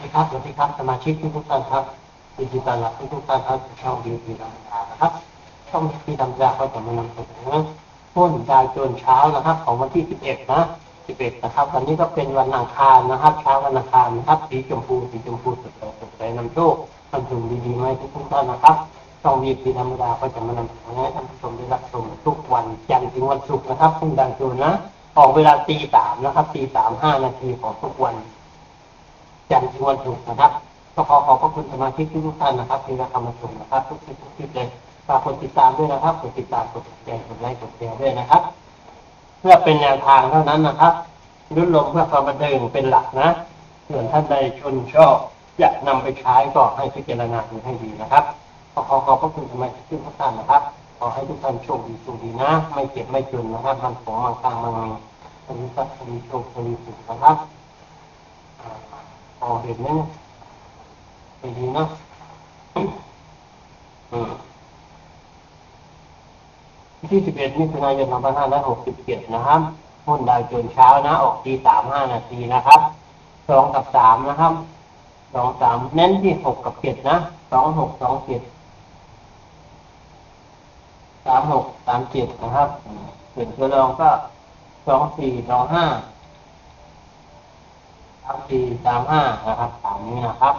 ดีครับสวัสดีครับสมาชิกทุกท่านครับยินดีต้อนรับทุกท่านครับช่องดีดีธรรมดานะครับช่องดีธรรมดาก็จะมานำเสนอหุ้นดาวโจนเช้านะครับ ของวันที่ 11 นะ 11 นะครับวันนี้ก็เป็นวันอังคารนะครับ เช้าวันอังคารนะครับสีชมพูสีชมพูสดใสสดใสนำโชคนำถึงดีๆไหมทุกท่านนะครับช่องดีดีธรรมดาก็จะมานำเสนอให้ท่านผู้ชมได้รับชมทุกวันจันทร์ถึงวันศุกร์นะครับหุ้นดาวโจนนะออกเวลาตีสามนะครับตีสามห้านาทีของทุกวัน จันทร์ถึงวันศุกร์นะครับก็ขอขอบพระคุณสมาชิกทุกท่านนะครับที่รับคำมาชมนะครับ ทุกทุกท่านเลยฝากกดติดตามด้วยนะครับกดติดตามกดแชร์กดไลค์กดแชร์ด้วยนะครับ เพื่อเป็นแนวทางเท่านั้นนะครับรุ่นลมเพื่อความบันเทิงเป็นหลักนะส่วนท่านใดชนชอบอยากนำไปใช้ก็ให้พิจารณาดูให้ดีนะครับขอขอขอบพระคุณสมาชิกทุกท่านนะครับขอให้ทุกท่านโชคดีโชคดีนะ ไม่เจ็บไม่จนนะครับมันของมันกลางมันมีวันนี้ก็มีโชคมีสุขนะครับ พอเห็นไหมเนี่ยดีนะอืมที่สิบเอ็ดมิถุนายนสองพันห้าร้อยหกสิบเจ็ดนะครับหุ้นดาวโจนเช้านะ ออกทีสามห้านาทีนะครับสองกับสามนะครับสองสามเน้นที่หกกับเจ็ดนะสองหกสองเจ็ดสามหกสามเจ็ดนะครับส่วนตัวรองก็สองสี่สองห้า สามสี่สามห้านะครับตามนี้นะครับ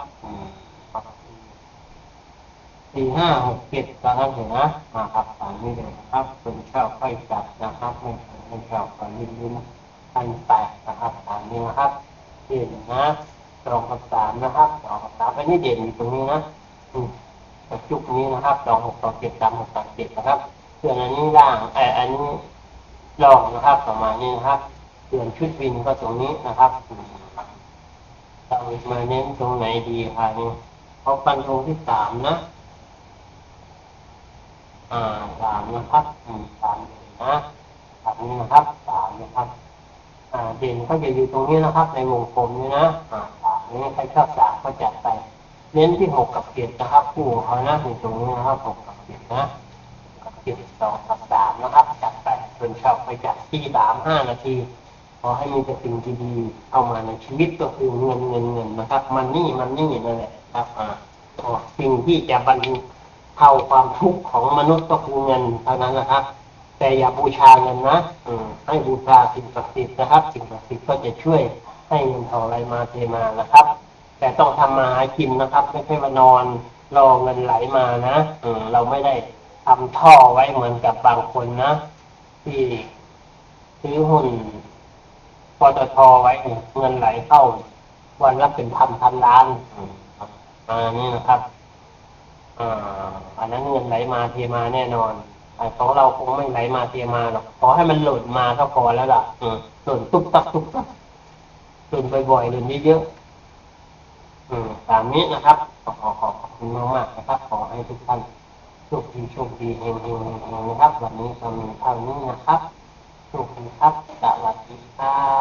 สี่ห้าหกเจ็ดตามนั้นเห็นนะนะครับตามนี้เลยนะครับเป็นชอบค่อยจับนะครับไม่ไม่ชอบก็ยิ้มยิ้มพันแปดนะครับตามนี้นะครับเด่นนะสองกับสามนะครับสองกับสามอันนี้เด่นอยู่ตรงนี้นะอืกระจุกนี้นะครับสองหกสองเจ็ดสามหกสามเจ็ดนะครับส่วนอันนี้ล่างไออันนี้รองนะครับประมาณนี้นะครับส่วนชุดวินก็ตรงนี้นะครับ เรามาเน้นตรงไหนดีคะนี่เขาฟันตรงที่สามนะ อ่าสามนะครับอืมสามนะสามนี้นะครับสามนะครับ อ่าเด่นก็จะอยู่ตรงนี้นะครับ ในวงกลมนี้นะอ่าสามนี้ใครชอบสามก็จัดไป เน้นที่หกกับเจ็ดนะครับคู่ของเขานะอยู่ตรงนี้นะครับหกกับเจ็ดนะกับเจ็ดสองกับสามนะครับ จัดไปคนชอบไปจัดที่สามห้านาที ขอให้มีแต่สิ่งดีๆเข้ามาในชีวิตก็คือเงินเงินเงินนะครับ มันนี่มันนี่นั่นแหละครับอ่าอ๋อสิ่งที่จะบรรเทาความทุกข์ของมนุษย์ก็คือเงินเท่านั้นนะครับ แต่อย่าบูชาเงินนะอืมให้บูชาสิ่งศักดิ์สิทธิ์นะครับ สิ่งศักดิ์สิทธิ์ก็จะช่วยให้เงินทองไหลมาเทมานะครับ แต่ต้องทำมาหากินนะครับ ไม่ใช่ว่านอนรอเงินไหลมานะอืมเราไม่ได้ทำท่อไว้เหมือนกับบางคนนะ ที่ซื้อหุ้น ปตทไว้เนี่ยเงินไหลเข้า วันละเป็นพันพันล้านอืมอ่านี่นะครับอ่าอันนั้นเงินไหลมาเทมาแน่นอนแต่ของเราคงไม่ไหลมาเทมาหรอกขอให้มันหล่นมาก็พอแล้วล่ะอืมหล่นตุ๊บตับตุ๊บตับหล่นบ่อยๆหล่นเยอะๆอืมตามนี้นะครับขอขอขอบคุณมากๆนะครับ ขอให้ทุกท่านโชคดีโชคดีเฮงเฮงเฮงนะครับ วันนี้ก็มีเท่านี้นะครับโชคดีครับสวัสดีครับ